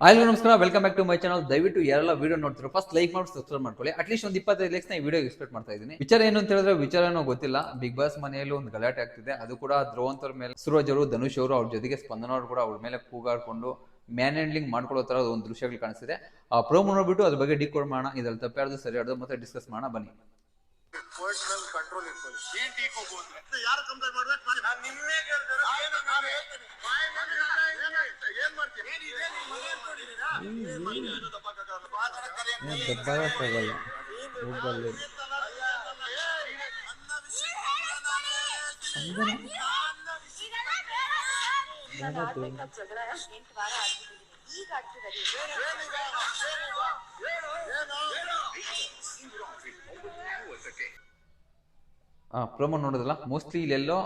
Hi ನಮಸ್ಕಾರ. Welcome back to my channel ದಯವಿಟ್ಟು ಯಾರೆಲ್ಲ ವಿಡಿಯೋ ನೋಡ್ತಿರೋ ಫಸ್ಟ್ ಲೈಕ್ ಮಾಡಿ ಸಬ್ಸ್ಕ್ರೈಬ್ ಮಾಡ್ಕೊಳ್ಳಿ. ಅಟ್ಲೀಸ್ಟ್ ಒಂದು ಇಪ್ಪತ್ತೈದು ಲೈಕ್ಸ್ನ ಈ ವಿಡಿಯೋ ಎಕ್ಸ್ಪೆಕ್ಟ್ ಮಾಡ್ತಾ ಇದ್ದೀನಿ. ವಿಚಾರ ಏನು ಅಂತ ಹೇಳಿದ್ರೆ ವಿಚಾರ ಏನೋ ಗೊತ್ತಿಲ್ಲ. ಬಿಗ್ ಬಾಸ್ ಮನೆಯಲ್ಲಿ ಒಂದು ಗಲಾಟೆ ಆಗ್ತಿದೆ. ಅದು ಕೂಡ ಧ್ರುವಂತರ ಮೇಲೆ ಸೂರಜ್ ಅವರು ಧನುಷ್ ಅವರು ಅವ್ರ ಜೊತೆಗೆ ಸ್ಪಂದನ ಅವರು ಕೂಡ ಅವ್ರ ಮೇಲೆ ಕೂಗಾಡ್ಕೊಂಡು ಮ್ಯಾನ್ ಹ್ಯಾಂಡ್ಲಿಂಗ್ ಮಾಡ್ಕೊಳ್ಳೋ ತರ ಒಂದು ದೃಶ್ಯಗಳು ಕಾಣಿಸ್ತಿದೆ. ಆ ಪ್ರೋಮೋ ನೋಡ್ಬಿಟ್ಟು ಅದ್ರ ಬಗ್ಗೆ ಡಿಕೋಡ್ ಮಾಡೋಣ. ಇದ್ರಲ್ಲಿ ತಪ್ಪಾರ್ದು ಸರಿ ಆಡೋದು ಮತ್ತೆ ಡಿಸ್ಕಸ್ ಮಾಡೋಣ. ಬನ್ನಿ. ಕಂಟ್ರೋಲ್ ಆ ಪ್ರೋಮೋ ನೋಡೋದಲ್ಲ ಮೋಸ್ಟ್ಲಿ ಇಲ್ಲೆಲ್ಲೋ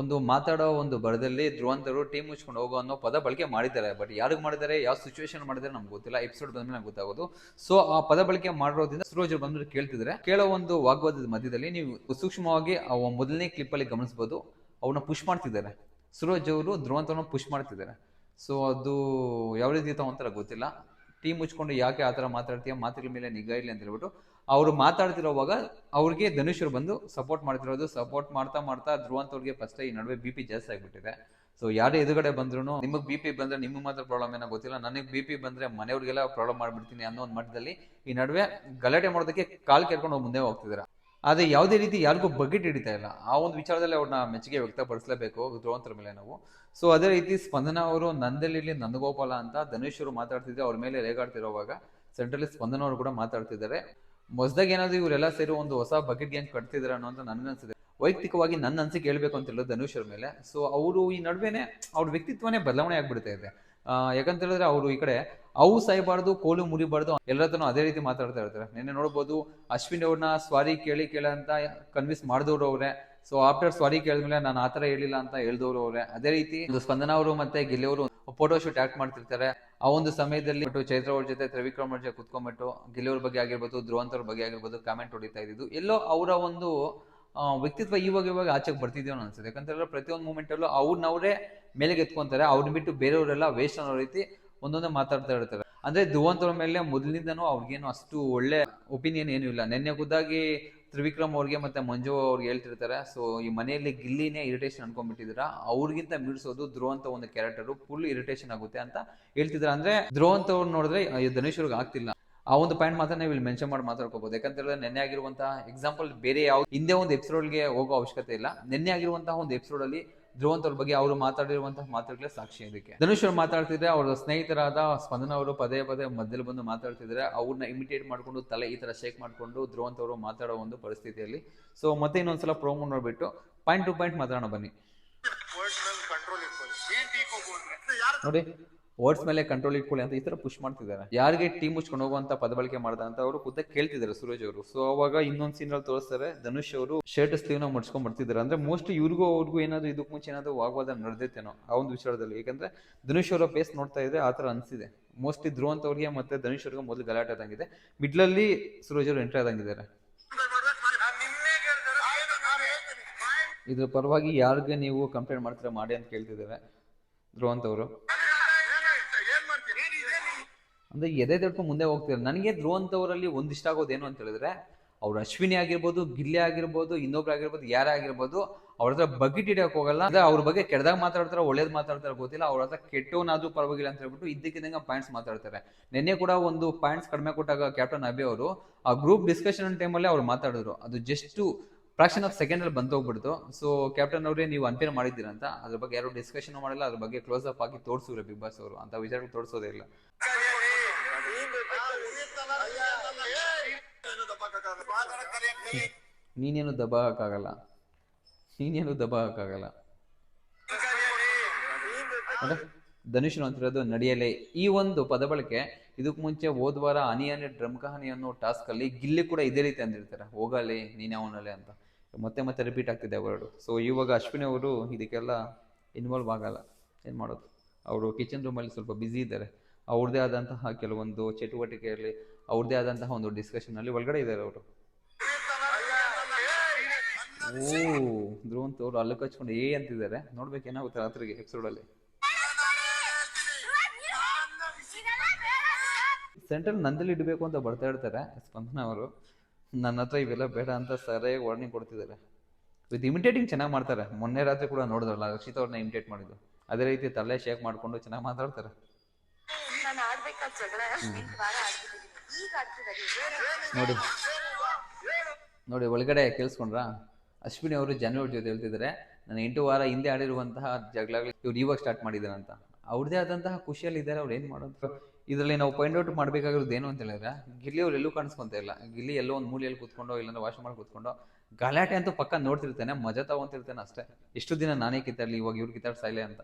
ಒಂದು ಮಾತಾಡೋ ಒಂದು ಬರದಲ್ಲಿ ಧ್ರುವಂತರು ಟೀಮ್ ಮುಚ್ಕೊಂಡು ಹೋಗೋ ಅನ್ನೋ ಪದ ಬಳಕೆ ಮಾಡಿದ್ದಾರೆ. ಬಟ್ ಯಾರಿಗೆ ಮಾಡಿದ್ದಾರೆ? ಯಾವ ಸಿಚುವೇಶನ್ ಮಾಡಿದ್ದಾರೆ ನಮ್ಗೆ ಗೊತ್ತಿಲ್ಲ. ಎಪಿಸೋಡ್ ಬಂದ್ಮೇಲೆ ನಮ್ಗೆ ಗೊತ್ತಾಗೋದು. ಸೊ ಆ ಪದ ಬಳಕೆ ಮಾಡಿರೋದ್ರಿಂದ ಸುರೋಜ್ ಬಂದ್ರು ಕೇಳ್ತಿದ್ರೆ ಕೇಳೋ ಒಂದು ವಾಗ್ವಾದದ ಮಧ್ಯದಲ್ಲಿ ನೀವು ಸೂಕ್ಷ್ಮವಾಗಿ ಆ ಮೊದಲನೇ ಕ್ಲಿಪ್ ಅಲ್ಲಿ ಗಮನಿಸಬಹುದು ಅವನ್ನ ಪುಷ್ ಮಾಡ್ತಿದ್ದಾರೆ. ಸುರೋಜ್ ಅವರು ಧ್ರುವಂತರನ್ನ ಪುಷ್ ಮಾಡ್ತಿದ್ದಾರೆ. ಸೊ ಅದು ಯಾವ ರೀತಿ ತಗೊಂತಾರ ಗೊತ್ತಿಲ್ಲ. ಟೀಮ್ ಮುಚ್ಕೊಂಡು ಯಾಕೆ ಆ ಥರ ಮಾತಾಡ್ತೀಯ? ಮಾತುಗಳ ಮೇಲೆ ನಿಗಾ ಇರಲಿ ಅಂತ ಹೇಳ್ಬಿಟ್ಟು ಅವರು ಮಾತಾಡ್ತಿರೋವಾಗ ಅವ್ರಿಗೆ ಧನುಷರು ಬಂದು ಸಪೋರ್ಟ್ ಮಾಡ್ತಿರೋದು ಸಪೋರ್ಟ್ ಮಾಡ್ತಾ ಮಾಡ್ತಾ ಧ್ರುವಂತ ಅವ್ರಿಗೆ ಫಸ್ಟ್ ಈ ನಡುವೆ ಬಿ ಪಿ ಜಾಸ್ತಿ ಆಗ್ಬಿಟ್ಟಿದೆ. ಸೊ ಯಾರು ಎದುರುಗಡೆ ಬಂದ್ರು ನಿಮಗೆ ಬಿ ಪಿ ಬಂದ್ರೆ ನಿಮ್ಗೆ ಮಾತ್ರ ಪ್ರಾಬ್ಲಮ್ ಏನೋ ಗೊತ್ತಿಲ್ಲ. ನನಗೆ ಬಿ ಪಿ ಬಂದ್ರೆ ಮನೆಯವ್ರಿಗೆಲ್ಲ ಪ್ರಾಬ್ಲಮ್ ಮಾಡ್ಬಿಡ್ತೀನಿ ಅನ್ನೋ ಒಂದು ಮಟ್ಟದಲ್ಲಿ ಈ ನಡುವೆ ಗಲಾಟೆ ಮಾಡೋದಕ್ಕೆ ಕಾಲ್ ಕೇಳ್ಕೊಂಡು ಮುಂದೆ ಹೋಗ್ತಿದ್ದಾರೆ ಆದರೆ ಯಾವುದೇ ರೀತಿ ಯಾರಿಗೂ ಬಗೆಟ್ ಹಿಡಿತಾ ಇಲ್ಲ. ಆ ಒಂದು ವಿಚಾರದಲ್ಲಿ ಅವ್ರನ್ನ ಮೆಚ್ಚುಗೆ ವ್ಯಕ್ತಪಡಿಸಲೇಬೇಕು ಧ್ರುವಂತರ ಮೇಲೆ ನಾವು. ಸೊ ಅದೇ ರೀತಿ ಸ್ಪಂದನ ಅವರು ನಂದಲ್ಲಿರ್ಲಿ ನಂದಗೋಪಾಲ ಅಂತ ಧನುಷ್ ಅವರು ಮಾತಾಡ್ತಿದ್ರೆ ಅವ್ರ ಮೇಲೆ ರೇಗಾಡ್ತಿರೋವಾಗ ಸೆಂಟ್ರಲಿ ಸ್ಪಂದನ ಅವರು ಕೂಡ ಮಾತಾಡ್ತಿದ್ದಾರೆ. ಹೊಸದಾಗಿ ಏನಾದ್ರು ಇವರೆಲ್ಲ ಸೇರಿ ಒಂದು ಹೊಸ ಬಕೆಟ್ ಗ್ಯಾಂಗ್ ಕಟ್ತಿದ್ರ ಅನ್ನೋ ಅಂತ ನನ್ಗನ್ಸಿದೆ ವೈಯಕ್ತಿಕವಾಗಿ ನನ್ನ ಅನ್ಸಿಕೆ ಹೇಳ್ಬೇಕು ಅಂತ ಹೇಳೋದು ಧನುಷ್ ಮೇಲೆ. ಸೊ ಅವರು ಈ ನಡುವೆನೆ ಅವ್ರ ವ್ಯಕ್ತಿತ್ವನೇ ಬದಲಾವಣೆ ಆಗ್ಬಿಡ್ತಾ ಇದೆ. ಯಾಕಂತ ಹೇಳಿದ್ರೆ ಅವರು ಈ ಕಡೆ ಅವು ಸಾಯಬಾರ್ದು, ಕೋಲು ಮುರಿಬಾರ್ದು ಎಲ್ಲರತನೂ ಅದೇ ರೀತಿ ಮಾತಾಡ್ತಾ ಇರ್ತಾರೆ. ನಿನ್ನೆ ನೋಡ್ಬೋದು ಅಶ್ವಿನ್ ಅವ್ರನ್ನ ಸ್ವಾರಿ ಕೇಳಿ ಕೇಳ ಅಂತ ಕನ್ವಿನ್ಸ್ ಮಾಡಿದವ್ರು ಅವ್ರೆ. ಸೊ ಆಫ್ಟರ್ ಸಾರಿ ಕೇಳಿದ್ಮೇಲೆ ನಾನು ಆತರ ಹೇಳಿಲ್ಲ ಅಂತ ಹೇಳ್ದವ್ರು ಅವ್ರೆ. ಅದೇ ರೀತಿ ಒಂದು ಸ್ಪಂದನ ಅವರು ಮತ್ತೆ ಗಿಲ್ಲಿ ಅವರು ಫೋಟೋ ಶೂಟ್ ಆಕ್ಟ್ ಮಾಡ್ತಿರ್ತಾರೆ. ಆ ಒಂದು ಸಮಯದಲ್ಲಿ ಚೈತ್ರ ಅವ್ರ ಜೊತೆ ತ್ರಿವಿಕ್ರಮ್ ಅವ್ರ ಜೊತೆ ಕುತ್ಕೊಂಡ್ಬಿಟ್ಟು ಗಿಲ್ಲಿ ಬಗ್ಗೆ ಆಗಿರ್ಬೋದು, ಧ್ರುವಂತ ಅವ್ರ ಬಗ್ಗೆ ಆಗಿರ್ಬೋದು ಕಾಮೆಂಟ್ ಹೊಡಿತಾ ಇದ್ದು ಎಲ್ಲೋ ಅವರ ಒಂದು ವ್ಯಕ್ತಿತ್ವ ಇವಾಗ ಇವಾಗ ಆಚೆಗೆ ಬರ್ತಿದ್ಯೋ ಅಂತ ಅನ್ಸುತ್ತೆ. ಹೇಳಿದ್ರೆ ಪ್ರತಿಯೊಂದು ಮೂಮೆಂಟ್ ಅಲ್ಲೂ ಅವ್ರನ್ನವರೇ ಮೇಲೆಗೆ ಎತ್ಕೊಂತಾರೆ. ಅವ್ರನ್ನ ಬಿಟ್ಟು ಬೇರೆಯವರೆಲ್ಲ ವೇಸ್ಟ್ ಅನ್ನೋ ರೀತಿ ಒಂದೊಂದೇ ಮಾತಾಡ್ತಾ ಇರ್ತಾರೆ. ಅಂದ್ರೆ ಧುವಂತರ ಮೇಲೆ ಮೊದಲಿಂದನೂ ಅವ್ರಿಗೇನು ಅಷ್ಟು ಒಳ್ಳೆ ಒಪಿನಿಯನ್ ಏನು ಇಲ್ಲ. ನಿನ್ನೆ ಖುದ್ದಾಗಿ ತ್ರಿವಿಕ್ರಮ್ ಅವ್ರಿಗೆ ಮತ್ತೆ ಮಂಜು ಅವ್ರಿಗೆ ಹೇಳ್ತಿರ್ತಾರೆ. ಸೊ ಈ ಮನೆಯಲ್ಲಿ ಗಿಲ್ಲಿನೇ ಇರಿಟೇಷನ್ ಅನ್ಕೊಂಡ್ಬಿಟ್ಟಿದ್ರ ಅವ್ರಿಗಿಂತ ಮೀಡ್ಸೋದು ಧ್ರುವಂತ ಒಂದು ಕ್ಯಾರೆಕ್ಟರ್ ಫುಲ್ ಇರಿಟೇಷನ್ ಆಗುತ್ತೆ ಅಂತ ಹೇಳ್ತಿದ್ರ ಅಂದ್ರೆ ಧ್ರುವಂತ ಅವ್ರು ನೋಡಿದ್ರೆ ಅಯ್ಯೋ, ಧನುಷ್ ಆಗ್ತಿಲ್ಲ. ಆ ಒಂದು ಪಾಯಿಂಟ್ ಮಾತ್ರ ನೀವು ಇಲ್ಲಿ ಮೆನ್ಷನ್ ಮಾಡಿ ಮಾತಾಡ್ಕೋಬಹುದು ಯಾಕಂತ ಹೇಳಿದ್ರೆ ನೆನ್ನೆ ಆಗಿರುವಂತಹ ಎಕ್ಸಾಂಪಲ್ ಬೇರೆ ಯಾವ ಹಿಂದೆ ಒಂದು ಎಪಿಸೋಡ್ಗೆ ಹೋಗೋ ಅವಶ್ಯಕತೆ ಇಲ್ಲ. ನೆನ್ನೆ ಆಗಿರುವಂತಹ ಒಂದು ಎಪಿಸೋಡ್ ಅಲ್ಲಿ ಧ್ರುವಂತ್ ಅವ್ರ ಬಗ್ಗೆ ಅವರು ಮಾತಾಡಿರುವಂತಹ ಮಾತುಗಳೇ ಸಾಕ್ಷಿ ಇದಕ್ಕೆ. ಧನುಷ್ ಅವ್ರು ಮಾತಾಡ್ತಿದ್ರೆ ಅವರ ಸ್ನೇಹಿತರಾದ ಸ್ಪಂದನ ಅವರು ಪದೇ ಪದೇ ಮಧ್ಯದಲ್ಲಿ ಬಂದು ಮಾತಾಡ್ತಿದ್ರೆ ಅವ್ರನ್ನ ಇಮಿಟೇಟ್ ಮಾಡ್ಕೊಂಡು ತಲೆ ಈ ತರ ಶೇಕ್ ಮಾಡ್ಕೊಂಡು ಧ್ರುವಂತ್ ಅವರು ಮಾತಾಡೋ ಒಂದು ಪರಿಸ್ಥಿತಿಯಲ್ಲಿ. ಸೊ ಮತ್ತೆ ಇನ್ನೊಂದ್ಸಲ ಪ್ರೋಮೋ ನೋಡ್ಬಿಟ್ಟು ಪಾಯಿಂಟ್ ಟು ಪಾಯಿಂಟ್ ಮಾತಾಡೋಣ ಬನ್ನಿ. ನೋಡಿ. ವರ್ಡ್ಸ್ ಮೇಲೆ ಕಂಟ್ರೋಲ್ ಇಟ್ಕೊಳ್ಳಿ ಅಂತ ಈ ತರ ಪುಷ್ ಮಾಡ್ತಿದ್ದಾರೆ. ಯಾರಿಗೆ ಟೀಮ್ ಮುಚ್ಕೊಂಡು ಹೋಗುವಂತ ಪದ ಬಳಕೆ ಮಾಡ್ದ ಅಂತ ಅವರು ಖುದ್ದ ಕೇಳ್ತಿದ್ದಾರೆ ಸುರೇಶ್ ಅವರು. ಸೊ ಅವಾಗ ಇನ್ನೊಂದ್ ಸೀನ್ ಅಲ್ಲಿ ತೋರಿಸ್ತಾರೆ, ಧನುಷ್ ಅವರು ಶರ್ಟ್ ಸ್ಲೀವ್ನ ಮುಡ್ಸ್ಕೊಂಡ್ ಬರ್ತಿದ್ದಾರೆ. ಅಂದ್ರೆ ಮೋಸ್ಟ್ಲಿ ಇವ್ರಿಗೂ ಅವ್ರಿಗೂ ಏನಾದ್ರು ಇದಕ್ಕೆ ಮುಂಚೆ ಏನಾದ್ರು ವಾಗ್ವಾದ ನಡೆದೈತೇನೋ ಆ ಒಂದು ವಿಚಾರದಲ್ಲಿ. ಯಾಕಂದ್ರೆ ಧನುಷ್ ಅವರ ಪೇಸ್ ನೋಡ್ತಾ ಇದ್ರೆ ಆ ತರ ಅನ್ಸಿದೆ. ಮೋಸ್ಟ್ಲಿ ಧ್ರುವಂತ ಅವ್ರಿಗೆ ಮತ್ತೆ ಧನುಷ್ ಅವ್ರಿಗೆ ಮೊದಲು ಗಲಾಟೆ ಆದಂಗಿದೆ. ಮಿಡ್ಲಲ್ಲಿ ಸುರೇಶ್ ಅವರು ಎಂಟ್ರಿ ಆದಂಗಿದ್ದಾರೆ. ಇದ್ರ ಪರವಾಗಿ ಯಾರಿಗೆ ನೀವು ಕಂಪ್ಲೇಂಟ್ ಮಾಡ್ತೀರಾ ಮಾಡಿ ಅಂತ ಕೇಳ್ತಿದ್ದಾರೆ ಧ್ರುವಂತ್ ಅಂದ್ರೆ ಎದೆ ಮುಂದೆ ಹೋಗ್ತಿದ್ದಾರೆ. ನನಗೆ ಧ್ರುವಂತವರಲ್ಲಿ ಒಂದಿಷ್ಟ ಏನು ಅಂತ ಹೇಳಿದ್ರೆ, ಅವ್ರು ಅಶ್ವಿನಿ ಆಗಿರ್ಬೋದು, ಗಿಲ್ಲಿ ಆಗಿರ್ಬೋದು, ಇನ್ನೊಬ್ರು ಆಗಿರ್ಬೋದು, ಯಾರೇ ಆಗಿರ್ಬೋದು, ಅವ್ರ ಹತ್ರ ಬಕೆಟ್ ಇಡಕ್ ಹೋಗಲ್ಲ. ಅಂದ್ರೆ ಅವ್ರ ಬಗ್ಗೆ ಕೆಡ್ದಾಗ ಮಾತಾಡ್ತಾರೆ, ಒಳ್ಳೇದು ಮಾತಾಡ್ತಾರೆ ಗೊತ್ತಿಲ್ಲ. ಅವ್ರ ಹತ್ರ ಕೆಟ್ಟವನಾದ್ರೂ ಪರವಾಗಿಲ್ಲ ಅಂತ ಹೇಳ್ಬಿಟ್ಟು ಇದ್ದಕ್ಕಿದ್ದಂಗೆ ಪಾಯಿಂಟ್ಸ್ ಮಾತಾಡ್ತಾರೆ. ನಿನ್ನೆ ಕೂಡ ಒಂದು ಪಾಯಿಂಟ್ಸ್ ಕಡಿಮೆ ಕೊಟ್ಟಾಗ ಕ್ಯಾಪ್ಟನ್ ಅಭಿ ಅವರು ಆ ಗ್ರೂಪ್ ಡಿಸ್ಕಷನ್ ಟೈಮಲ್ಲಿ ಅವ್ರು ಮಾತಾಡಿದ್ರು. ಅದು ಜಸ್ಟ್ ಫ್ರಾಕ್ಷನ್ ಆಫ್ ಸೆಕೆಂಡ್ ಅಲ್ಲಿ ಬಂದು ಹೋಗ್ಬಿಡ್ತು. ಸೊ ಕ್ಯಾಪ್ಟನ್ ಅವರೇ ನೀವು ಅಂಪೇರ್ ಮಾಡಿದ್ದೀರಂತ ಅದ್ರ ಬಗ್ಗೆ ಯಾರು ಡಿಸ್ಕಷನ್ ಮಾಡಿಲ್ಲ. ಅದ್ರ ಬಗ್ಗೆ ಕ್ಲೋಸ್ ಅಪ್ ಆಗಿ ತೋರಿಸಿದ್ರು ಬಿಗ್ ಬಾಸ್ ಅವರು. ಅಂತ ವಿಚಾರ ತೋರಿಸೋದೇ ಇಲ್ಲ. ನೀನೇನು ದಬ ಹಾಕಾಗಲ್ಲ ನೀನೇನು ದಬ ಹಾಕಾಗಲ್ಲ ಅಂದ್ರೆ ಧನುಷ್ ಅಂತಿರೋದು ನಡೆಯಲೇ. ಈ ಒಂದು ಪದ ಬಳಕೆ ಇದಕ್ಕೆ ಮುಂಚೆ ಹೋದ ವಾರ ಹನಿ ಹನಿ ಡ್ರಮ್ ಕಹನಿ ಅನ್ನೋ ಟಾಸ್ಕ್ ಅಲ್ಲಿ ಗಿಲ್ಲಿ ಕೂಡ ಇದೇ ರೀತಿ ಅಂದಿರ್ತಾರೆ. ಹೋಗಲಿ, ನೀನೇ ಅವನಲ್ಲೇ ಅಂತ. ಮತ್ತೆ ಮತ್ತೆ ರಿಪೀಟ್ ಆಗ್ತಿದೆ ವರ್ಡು ಸೊ ಇವಾಗ ಅಶ್ವಿನಿ ಅವರು ಇದಕ್ಕೆಲ್ಲ ಇನ್ವಾಲ್ವ್ ಆಗಲ್ಲ. ಏನು ಮಾಡೋದು? ಅವರು ಕಿಚನ್ ರೂಮಲ್ಲಿ ಸ್ವಲ್ಪ ಬ್ಯುಸಿ ಇದ್ದಾರೆ. ಅವ್ರದ್ದೇ ಆದಂತಹ ಕೆಲವೊಂದು ಚಟುವಟಿಕೆಯಲ್ಲಿ ಅವ್ರದ್ದೇ ಆದಂತಹ ಒಂದು ಡಿಸ್ಕಷನ್ ಅಲ್ಲಿ ಒಳಗಡೆ ಇದ್ದಾರೆ ಅವರು. ಓ. ಧ್ರುವಂತ್ ಅವರು ಅಲ್ಲಕ್ಕೆ ಹಚ್ಕೊಂಡು ಏ ಅಂತಿದ್ದಾರೆ. ನೋಡ್ಬೇಕು ಏನಾಗುತ್ತೆ ರಾತ್ರಿಗೆ ಎಪಿಸೋಡಲ್ಲಿ ಸೆಂಟ್ರಲ್ ನಂದಲ್ಲಿ ಇಡಬೇಕು ಅಂತ ಬರ್ತಾ ಇರ್ತಾರೆ ಸ್ಪಂದನ ಅವರು. ನನ್ನ ಹತ್ರ ಇವೆಲ್ಲ ಬೇಡ ಅಂತ ಸರಿಯಾಗಿ ವಾರ್ನಿಂಗ್ ಕೊಡ್ತಿದ್ದಾರೆ. ವಿತ್ ಇಮಿಟೇಟಿಂಗ್ ಚೆನ್ನಾಗಿ ಮಾಡ್ತಾರೆ. ಮೊನ್ನೆ ರಾತ್ರಿ ಕೂಡ ನೋಡಿದ್ರಲ್ಲ ರಕ್ಷಿತ್ ಅವ್ರನ್ನ ಇಮಿಟೇಟ್ ಮಾಡಿದ್ದು. ಅದೇ ರೀತಿ ತಲೆ ಶೇಕ್ ಮಾಡಿಕೊಂಡು ಚೆನ್ನಾಗಿ ಮಾತಾಡ್ತಾರೆ. ನೋಡಿ. ನೋಡಿ ಒಳಗಡೆ ಕೇಳಿಸ್ಕೊಂಡ್ರಾ? ಅಶ್ವಿನಿ ಅವರು ಜನವರಿ ಜೊತೆ ಹೇಳ್ತಿದ್ದಾರೆ ನಾನು ಎಂಟು ವಾರ ಹಿಂದೆ ಆಡಿರುವಂತಹ ಜಗಳಗಳು ಇವ್ರು ಇವಾಗ ಸ್ಟಾರ್ಟ್ ಮಾಡಿದ್ದಾರೆ ಅಂತ. ಅವ್ರದ್ದೇ ಆದಂತಹ ಖುಷಿಯಲ್ಲಿ ಇದ್ದಾರೆ ಅವ್ರು ಏನು ಮಾಡೋದು? ಇದರಲ್ಲಿ ನಾವು ಪಾಯಿಂಟ್ ಔಟ್ ಮಾಡಬೇಕಾಗಿರೋದು ಏನು ಅಂತ ಹೇಳಿದ್ರೆ ಗಿಲ್ಲಿ ಅವ್ರು ಎಲ್ಲೂ ಕಾಣಿಸ್ಕೊಂತ ಇಲ್ಲ. ಗಿಲ್ಲಿ ಎಲ್ಲೋ ಒಂದು ಮೂಲೆಯಲ್ಲಿ ಕೂತ್ಕೊಂಡು ಇಲ್ಲಾಂದ್ರೆ ವಾಶ್ ಮಾಡಿ ಕೂತ್ಕೊಂಡು ಗಲಾಟೆ ಅಂತೂ ಪಕ್ಕ ನೋಡ್ತಿರ್ತಾನೆ ಮಜಾ ತಗೊಂತಿರ್ತಾನೆ ಅಷ್ಟೇ. ಎಷ್ಟು ದಿನ ನಾನೇ ಕಿತ್ತಾಡಲಿ ಇವಾಗ ಇವ್ರು ಕಿತ್ತಾಡ್ಸಾ ಇಲ್ಲ ಅಂತ.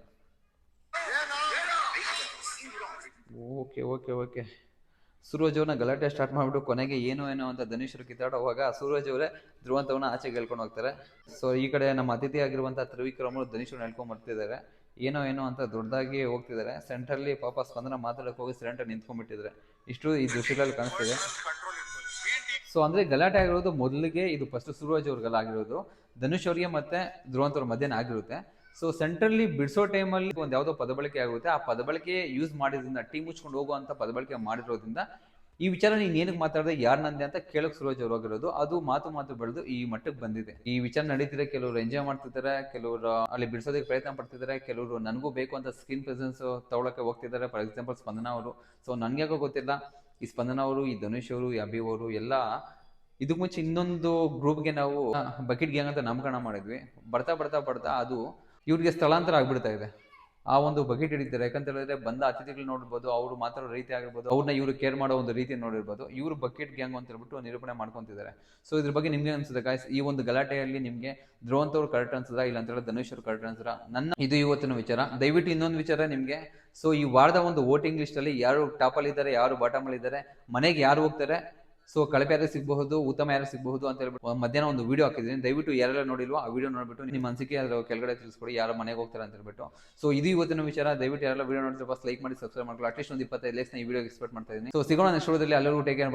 ಓಕೆ ಓಕೆ ಓಕೆ ಸೂರಜ್ ಗಲಾಟೆ ಸ್ಟಾರ್ಟ್ ಮಾಡ್ಬಿಟ್ಟು ಕೊನೆಗೆ ಏನು, ಏನೋ ಅಂತ ಧನುಷರು ಕಿತ್ತಾಡುವಾಗ ಸೂರಜ್ ಅವರೇ ಧ್ರುವಂತವನ್ನ ಆಚೆಗೆ ಹೇಳ್ಕೊಂಡು ಹೋಗ್ತಾರೆ. ಸೊ ಈ ಕಡೆ ನಮ್ಮ ಅತಿಥಿ ಆಗಿರುವಂಥ ತ್ರಿವಿಕ್ರಮ್ ಅವರು ಹೇಳ್ಕೊಂಡು ಬರ್ತಿದ್ದಾರೆ. ಏನೋ ಏನೋ ಅಂತ ದೊಡ್ಡದಾಗಿ ಹೋಗ್ತಿದ್ದಾರೆ. ಸೆಂಟ್ರಲ್ಲಿ ಪಾಪ ಸ್ಪಂದನ ಮಾತಾಡಕ್ಕೆ ಹೋಗಿ ಸಿಲಿಂಡರ್ ನಿಂತ್ಕೊಂಡ್ಬಿಟ್ಟಿದ್ದಾರೆ. ಇಷ್ಟು ಈ ದೃಶ್ಯಗಳಲ್ಲಿ ಕಾಣಿಸ್ತಿದೆ. ಸೊ ಅಂದ್ರೆ ಗಲಾಟೆ ಆಗಿರೋದು ಮೊದಲಿಗೆ ಇದು ಫಸ್ಟ್ ಸೂರಜ್ ಅವ್ರಿಗೆಲ್ಲ ಆಗಿರೋದು ಧನುಷ್ ಅವ್ರಿಗೆ ಮತ್ತೆ ಧ್ರುವಂತವ್ರ ಮಧ್ಯಾಹ್ನ ಆಗಿರುತ್ತೆ. ಸೊ ಸೆಂಟ್ರಲ್ಲಿ ಬಿಡಿಸೋ ಟೈಮಲ್ಲಿ ಒಂದು ಯಾವುದೋ ಪದಬಳಕೆ ಆಗುತ್ತೆ. ಆ ಪದಬಳಕೆ ಯೂಸ್ ಮಾಡಿದ್ರಿಂದ ಟೀ ಮುಚ್ಕೊಂಡು ಹೋಗುವಂಥ ಪದಬಳಕೆ ಮಾಡಿರೋದ್ರಿಂದ ಈ ವಿಚಾರ ನೀನ್ ಏನಕ್ಕೆ ಮಾತಾಡಿದೆ, ಯಾರು ನಂದೆ ಅಂತ ಕೇಳೋಕೆ ಸೂರಜ್ ಜೋರಾಗಿರೋದು ಅದು ಮಾತು ಮಾತು ಬೆಳೆದು ಈ ಮಟ್ಟಕ್ಕೆ ಬಂದಿದೆ. ಈ ವಿಚಾರ ನಡೀತಿದೆ. ಕೆಲವರು ಎಂಜಾಯ್ ಮಾಡ್ತಿದ್ದಾರೆ, ಕೆಲವರು ಅಲ್ಲಿ ಬಿಡಿಸೋದಕ್ಕೆ ಪ್ರಯತ್ನ ಪಡ್ತಿದ್ದಾರೆ, ಕೆಲವರು ನನಗೂ ಬೇಕು ಅಂತ ಸ್ಕ್ರೀನ್ ಪ್ರೆಸೆನ್ಸ್ ತಗೊಳಕ್ಕೆ ಹೋಗ್ತಿದ್ದಾರೆ. ಫಾರ್ ಎಕ್ಸಾಂಪಲ್ ಸ್ಪಂದನ ಅವರು. ಸೊ ಯಾಕೋ ಗೊತ್ತಿಲ್ಲ. ಈ ಸ್ಪಂದನ ಅವರು, ಈ ಧನುಷ್ ಅವರು, ಈ ಅಭಿ ಅವರು ಎಲ್ಲ ಇದಕ್ಕೆ ಮುಂಚೆ ಇನ್ನೊಂದು ಗ್ರೂಪ್ಗೆ ನಾವು ಬಕೆಟ್ ಗ್ಯಾಂಗ್ ಅಂತ ನಾಮಕರಣ ಮಾಡಿದ್ವಿ. ಬರ್ತಾ ಬರ್ತಾ ಬರ್ತಾ ಅದು ಇವ್ರಿಗೆ ಸ್ಥಳಾಂತರ ಆಗ್ಬಿಡ್ತಾ ಇದೆ. ಆ ಒಂದು ಬಕೆಟ್ ಹಿಡಿತಾರೆ. ಯಾಕಂತ ಹೇಳಿದ್ರೆ ಬಂದ ಅತಿಥಿಗಳು ನೋಡಿರ್ಬೋದು ಅವರು ಮಾತಾಡೋ ರೀತಿ ಆಗಿರ್ಬೋದು, ಅವ್ರನ್ನ ಇವರು ಕೇರ್ ಮಾಡೋ ಒಂದು ರೀತಿ ನೋಡಿರ್ಬೋದು. ಇವರು ಬಕೆಟ್ ಗ್ಯಾಂಗ್ ಅಂತ ಹೇಳ್ಬಿಟ್ಟು ನಿರೂಪಣೆ ಮಾಡ್ಕೊತಿದ್ದಾರೆ. ಸೊ ಇದ್ರ ಬಗ್ಗೆ ನಿಮ್ಗೆ ಅನ್ಸುತ್ತೆ ಗಾಯ್ಸ್ ಈ ಒಂದು ಗಲಾಟೆಯಲ್ಲಿ ನಿಮಗೆ ಧ್ರುವಂತ್ ಅವ್ರು ಕರೆಕ್ಟ್ ಅನ್ಸದ ಇಲ್ಲ ಅಂತ ಹೇಳಿದ್ರೆ ಧನುಷ್ ಅವ್ರು ಕರೆಕ್ಟ್ ಅನ್ಸದ ನನ್ನ ಇದು ಇವತ್ತಿನ ವಿಚಾರ. ದಯವಿಟ್ಟು ಇನ್ನೊಂದು ವಿಚಾರ ನಿಮಗೆ. ಸೊ ಈ ವಾರದ ಒಂದು ವೋಟಿಂಗ್ ಲಿಸ್ಟ್ ಅಲ್ಲಿ ಯಾರು ಟಾಪಲ್ಲಿ ಇದ್ದಾರೆ ಯಾರು ಬಾಟಮ್ ಅಲ್ಲಿ ಇದ್ದಾರೆ ಮನೆಗೆ ಯಾರು ಹೋಗ್ತಾರೆ? ಸೊ ಕಳಪೆ ಯಾರು ಸಿಗಬಹುದು, ಉತ್ತಮ ಯಾರು ಸಿಗಬಹುದು ಅಂತ ಹೇಳ್ಬಿಟ್ಟು ಮಧ್ಯಾಹ್ನ ಒಂದು ವಿಡಿಯೋ ಹಾಕಿದ್ದೀನಿ. ದಯವಿಟ್ಟು ಯಾರೆಲ್ಲ ನೋಡಿಲ್ವೋ ಆ ವಿಡಿಯೋ ನೋಡ್ಬಿಟ್ಟು ನಿಮ್ಮ ಮನಸ್ಸಿಗೆ ಅದರ ಕೆಳಗಡೆ ತಿಳಿಸ್ಕೊಡಿ, ಯಾರು ಮನೆಗೆ ಹೋಗ್ತಾರೆ ಅಂತ ಹೇಳ್ಬಿಟ್ಟು. ಸೊ ಇದು ಇವತ್ತಿನ ವಿಚಾರ. ದಯವಿಟ್ಟು ಯಾರೆಲ್ಲ ವಿಡಿಯೋ ನೋಡ್ತಾರೆ ಲೈಕ್ ಮಾಡಿ ಸಬ್ಸ್ಕ್ರೈಬ್ ಮಾಡ್ಕೊಳ್ಳಿ. ಅಟ್ಲೀಸ್ಟ್ ಒಂದು ಇಪ್ಪತ್ತೈದು ಲೈಕ್ಸ್ ಈ ವಿಡಿಯೋ ಎಕ್ಸ್ಪೆಕ್ಟ್ ಮಾಡ್ತಾ ಇದ್ದೀನಿ. ಸೊ ಸಿಗೋಣ ನೆಕ್ಸ್ಟ್ ಟೇಕ್ ಕೇರ್